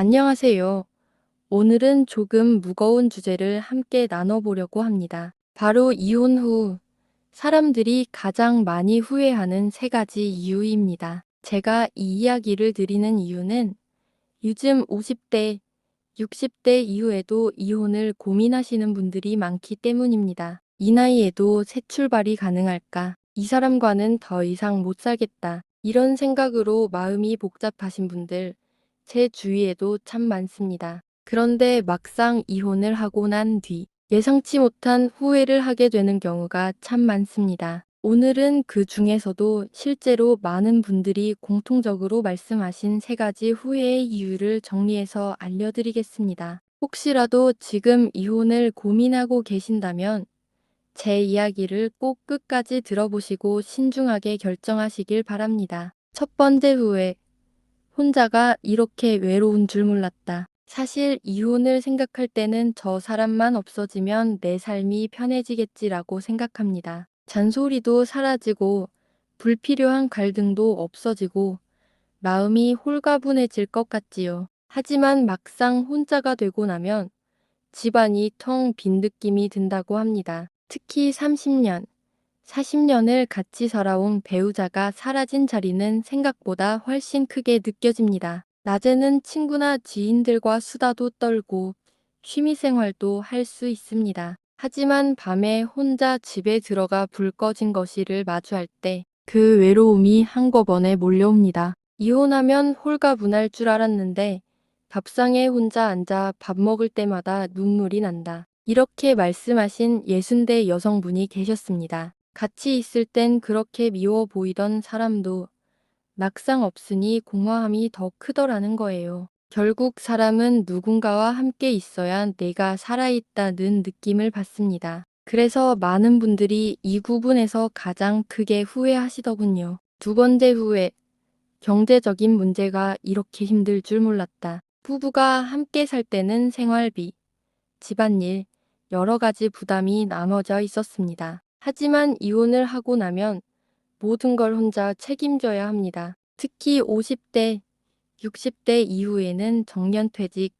안녕하세요. 오늘은 조금 무거운 주제를 함께 나눠보려고 합니다. 바로 이혼 후 사람들이 가장 많이 후회하는 세 가지 이유입니다. 제가 이 이야기를 드리는 이유는 요즘 50대, 60대 이후에도 이혼을 고민하시는 분들이 많기 때문입니다. 이 나이에도 새 출발이 가능할까? 이 사람과는 더 이상 못 살겠다. 이런 생각으로 마음이 복잡하신 분들, 제 주위에도 참 많습니다. 그런데 막상 이혼을 하고 난 뒤 예상치 못한 후회를 하게 되는 경우가 참 많습니다. 오늘은 그 중에서도 실제로 많은 분들이 공통적으로 말씀하신 세 가지 후회의 이유를 정리해서 알려드리겠습니다. 혹시라도 지금 이혼을 고민하고 계신다면 제 이야기를 꼭 끝까지 들어보시고 신중하게 결정하시길 바랍니다. 첫 번째 후회. 혼자가 이렇게 외로운 줄 몰랐다. 사실 이혼을 생각할 때는 저 사람만 없어지면 내 삶이 편해지겠지라고 생각합니다. 잔소리도 사라지고 불필요한 갈등도 없어지고 마음이 홀가분해질 것 같지요. 하지만 막상 혼자가 되고 나면 집안이 텅 빈 느낌이 든다고 합니다. 특히 30년, 40년을 같이 살아온 배우자가 사라진 자리는 생각보다 훨씬 크게 느껴집니다. 낮에는 친구나 지인들과 수다도 떨고 취미생활도 할 수 있습니다. 하지만 밤에 혼자 집에 들어가 불 꺼진 거실을 마주할 때 그 외로움이 한꺼번에 몰려옵니다. 이혼하면 홀가분할 줄 알았는데 밥상에 혼자 앉아 밥 먹을 때마다 눈물이 난다. 이렇게 말씀하신 60대 여성분이 계셨습니다. 같이 있을 땐 그렇게 미워 보이던 사람도 막상 없으니 공허함이 더 크더라는 거예요. 결국 사람은 누군가와 함께 있어야 내가 살아있다는 느낌을 받습니다. 그래서 많은 분들이 이 부분에서 가장 크게 후회하시더군요. 두 번째 후회. 경제적인 문제가 이렇게 힘들 줄 몰랐다. 부부가 함께 살 때는 생활비, 집안일, 여러 가지 부담이 나눠져 있었습니다. 하지만 이혼을 하고 나면 모든 걸 혼자 책임져야 합니다. 특히 50대, 60대 이후에는 정년퇴직,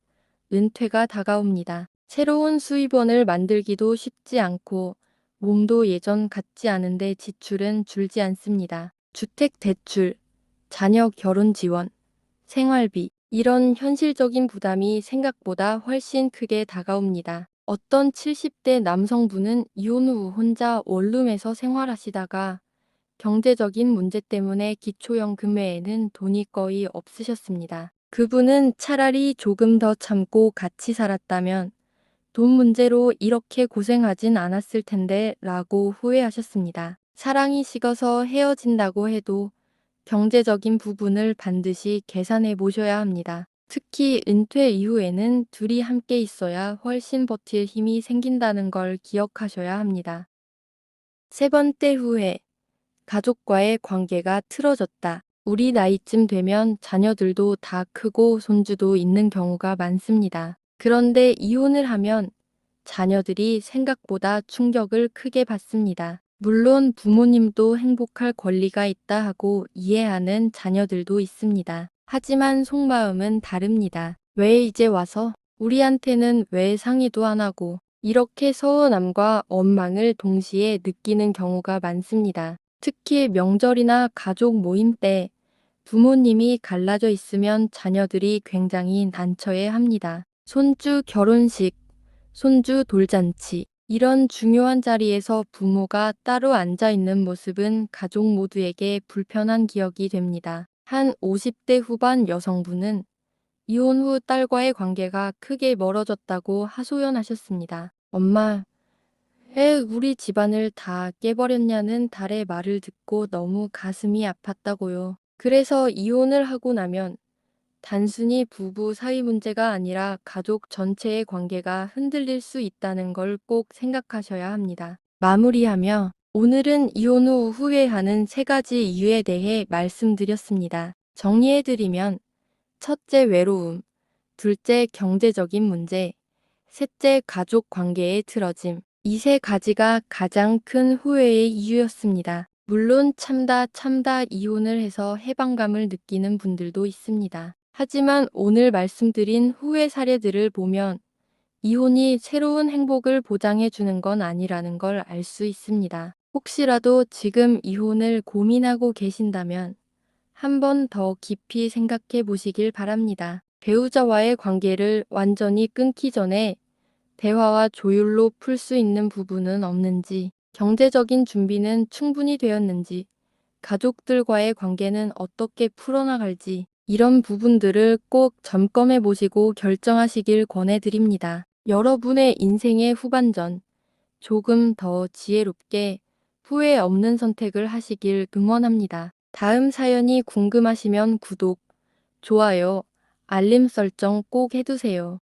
은퇴가 다가옵니다. 새로운 수입원을 만들기도 쉽지 않고 몸도 예전 같지 않은데 지출은 줄지 않습니다. 주택 대출, 자녀 결혼 지원, 생활비, 이런 현실적인 부담이 생각보다 훨씬 크게 다가옵니다. 어떤 70대 남성분은 이혼 후 혼자 원룸에서 생활하시다가 경제적인 문제 때문에 기초연금 외에는 돈이 거의 없으셨습니다. 그분은 차라리 조금 더 참고 같이 살았다면 돈 문제로 이렇게 고생하진 않았을 텐데 라고 후회하셨습니다. 사랑이 식어서 헤어진다고 해도 경제적인 부분을 반드시 계산해 보셔야 합니다. 특히 은퇴 이후에는 둘이 함께 있어야 훨씬 버틸 힘이 생긴다는 걸 기억하셔야 합니다. 세 번째 후회. 가족과의 관계가 틀어졌다. 우리 나이쯤 되면 자녀들도 다 크고 손주도 있는 경우가 많습니다. 그런데 이혼을 하면 자녀들이 생각보다 충격을 크게 받습니다. 물론 부모님도 행복할 권리가 있다 하고 이해하는 자녀들도 있습니다. 하지만 속마음은 다릅니다. 왜 이제 와서? 우리한테는 왜 상의도 안 하고? 이렇게 서운함과 원망을 동시에 느끼는 경우가 많습니다. 특히 명절이나 가족 모임 때 부모님이 갈라져 있으면 자녀들이 굉장히 난처해 합니다. 손주 결혼식, 손주 돌잔치, 이런 중요한 자리에서 부모가 따로 앉아 있는 모습은 가족 모두에게 불편한 기억이 됩니다. 한 50대 후반 여성분은 이혼 후 딸과의 관계가 크게 멀어졌다고 하소연하셨습니다. 엄마, 에 우리 집안을 다 깨버렸냐는 달의 말을 듣고 너무 가슴이 아팠다고요. 그래서 이혼을 하고 나면 단순히 부부 사이 문제가 아니라 가족 전체의 관계가 흔들릴 수 있다는 걸 꼭 생각하셔야 합니다. 마무리하며 오늘은 이혼 후 후회하는 세 가지 이유에 대해 말씀드렸습니다. 정리해드리면 첫째 외로움, 둘째 경제적인 문제, 셋째 가족 관계의 틀어짐, 이 세 가지가 가장 큰 후회의 이유였습니다. 물론 참다 참다 이혼을 해서 해방감을 느끼는 분들도 있습니다. 하지만 오늘 말씀드린 후회 사례들을 보면 이혼이 새로운 행복을 보장해 주는 건 아니라는 걸 알 수 있습니다. 혹시라도 지금 이혼을 고민하고 계신다면 한 번 더 깊이 생각해 보시길 바랍니다. 배우자와의 관계를 완전히 끊기 전에 대화와 조율로 풀 수 있는 부분은 없는지, 경제적인 준비는 충분히 되었는지, 가족들과의 관계는 어떻게 풀어나갈지, 이런 부분들을 꼭 점검해 보시고 결정하시길 권해드립니다. 여러분의 인생의 후반전, 조금 더 지혜롭게 후회 없는 선택을 하시길 응원합니다. 다음 사연이 궁금하시면 구독, 좋아요, 알림 설정 꼭 해두세요.